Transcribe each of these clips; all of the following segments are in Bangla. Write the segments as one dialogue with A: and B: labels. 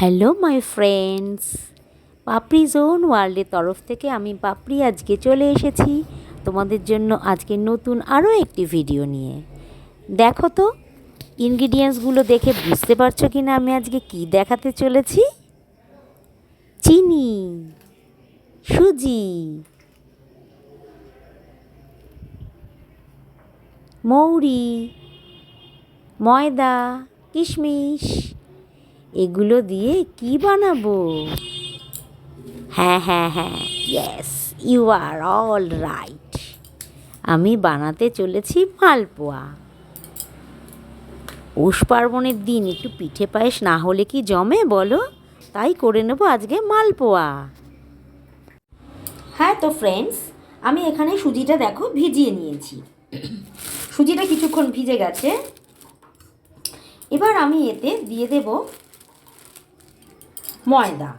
A: Hello my friends Papri zone ওয়ার্ল্ডের তরফ থেকে আমি পাপড়ি আজকে চলে এসেছি তোমাদের জন্য আজকে নতুন আরও একটি ভিডিও নিয়ে। দেখো তো ইনগ্রিডিয়েন্টসগুলো দেখে বুঝতে পারছ কি না আমি আজকে কি দেখাতে চলেছি? চিনি, সুজি, মৌরি, ময়দা, কিশমিশ এগুলো দিয়ে কি বানাবো? হ্যাঁ হ্যাঁ হ্যাঁ yes you are all right আমি বানাতে চলেছি মালপোয়া। পৌষ পার্বণের দিন, একটু পিঠে পায়েস না হলে কি জমে বলো? তাই করে নেব আজকে মালপোয়া। হ্যাঁ তো ফ্রেন্ডস আমি এখানে সুজিটা দেখো ভিজিয়ে নিয়েছি। সুজিটা কিছুক্ষণ ভিজে গেছে। এবার আমি এতে দিয়ে দেব ময়দা।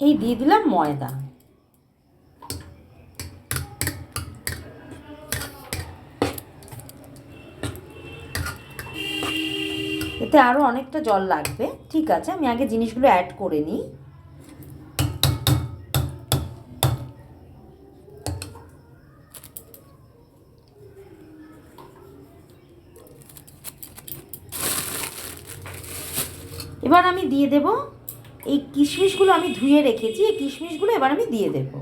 A: এই দিয়ে দিলাম ময়দা। এতে আরও অনেকটা জল লাগবে। ঠিক আছে, আমি আগে জিনিসগুলো অ্যাড করে নিই। এবার আমি দিয়ে দেব, এই কিশমিশগুলো আমি ধুয়ে রেখেছি, এই কিশমিশগুলো এবার আমি দিয়ে দেবো।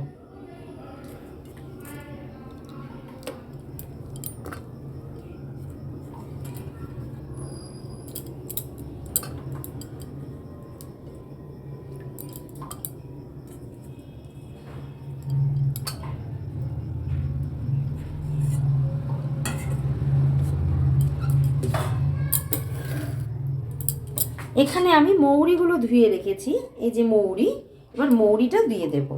A: এখানে আমি মৌরিগুলো ধুয়ে রেখেছি এই যে মৌরি এবার মৌরিটা দিয়ে দেব।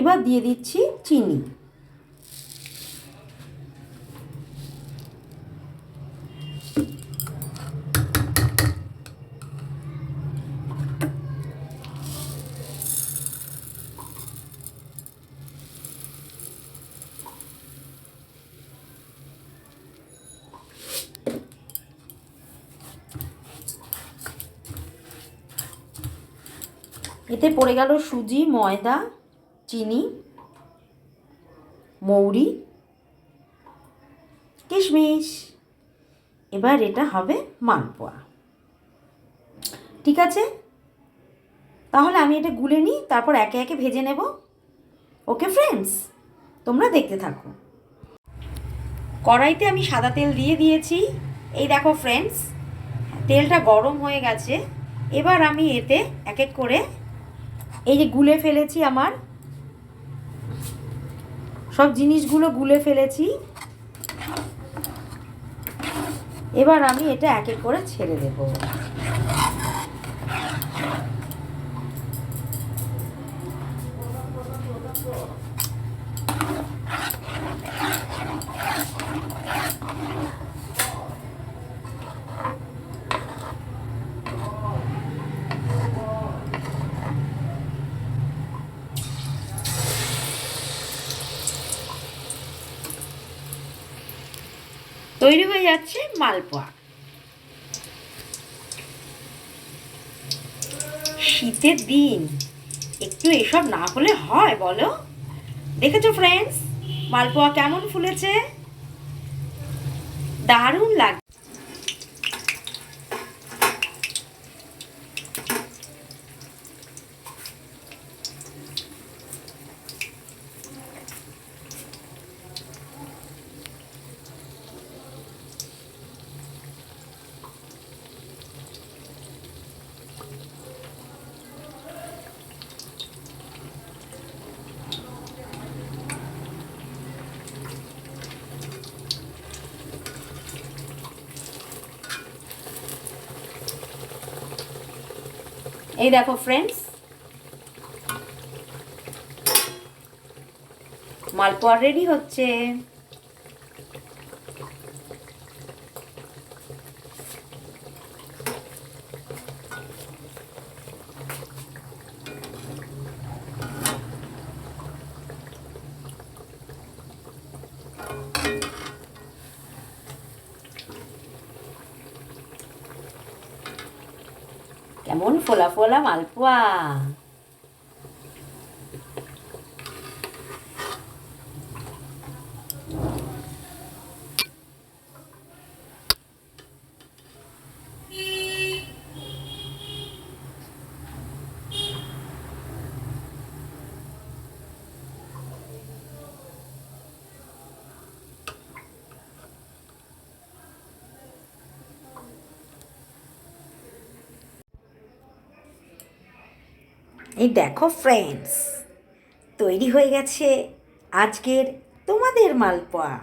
A: এবার দিয়ে দিচ্ছি চিনি। এতে পড়ে গেল সুজি ময়দা চিনি, মৌরি, কিশমিশ। এবার এটা হবে মালপোয়া। ঠিক আছে? তাহলে আমি এটা গুলে নিই, তারপর একে একে ভেজে নেব। ওকে ফ্রেন্ডস তোমরা দেখতে থাকো। কড়াইতে আমি সাদা তেল দিয়ে দিয়েছি। এই দেখো ফ্রেন্ডস তেলটা গরম হয়ে গেছে। এবার আমি এতে এক এক করে এই যে গুলে ফেলেছি আমার সব জিনিসগুলো গুলে ফেলেছি। এবার আমি এটা এক এক করে ছেড়ে দেব। তৈরি হয়ে যাচ্ছে মালপোয়া। শীতের দিন, একটু এসব না হলে হয়, বলো। দেখেছ ফ্রেন্ডস মালপোয়া কেমন ফুলেছে? দারুণ লাগে এই দেখো ফ্রেন্ডস মালপোয়া রেডি হচ্ছে। fola fola malpua. এই দেখো ফ্রেন্ডস তৈরি হয়ে গেছে আজকের তোমাদের মালপোয়া।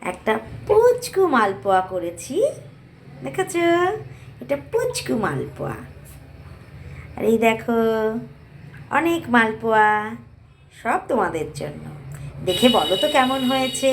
A: একটা পুচকু মালপোয়া করেছি, দেখেছ? এটা পুচকু মালপোয়া। আর এই দেখো, অনেক মালপোয়া, সব তোমাদের জন্য। দেখে বলো তো কেমন হয়েছে?